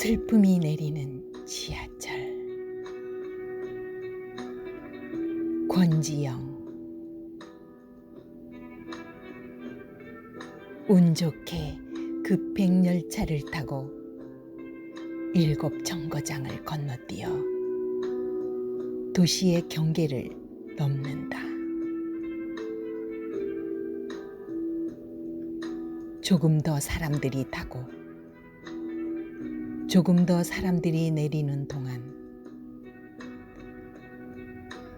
슬픔이 내리는 지하철 권지영 운 좋게 급행열차를 타고 일곱 정거장을 건너뛰어 도시의 경계를 넘는다. 조금 더 사람들이 타고 조금 더 사람들이 내리는 동안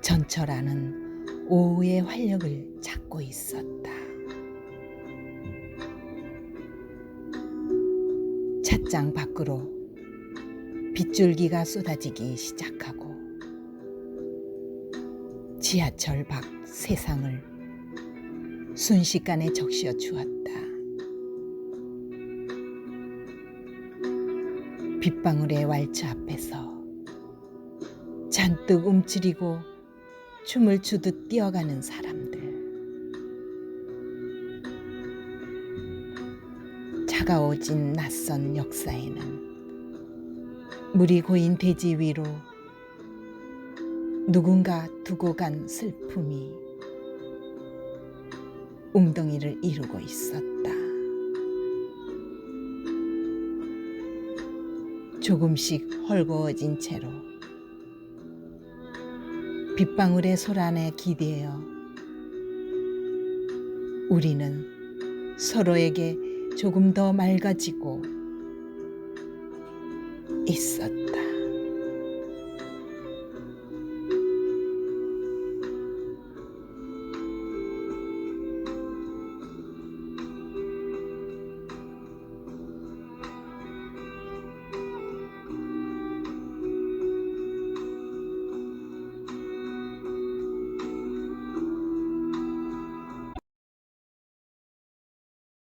전철안은 오후의 활력을 찾고 있었다. 찻장 밖으로 빗줄기가 쏟아지기 시작하고 지하철 밖 세상을 순식간에 적셔 주었다. 빗방울의 왈츠 앞에서 잔뜩 움츠리고 춤을 추듯 뛰어가는 사람들. 차가워진 낯선 역사에는 물이 고인 대지 위로 누군가 두고 간 슬픔이 웅덩이를 이루고 있었다. 조금씩 헐거워진 채로 빗방울의 소란에 기대어 우리는 서로에게 조금 더 맑아지고 있었다.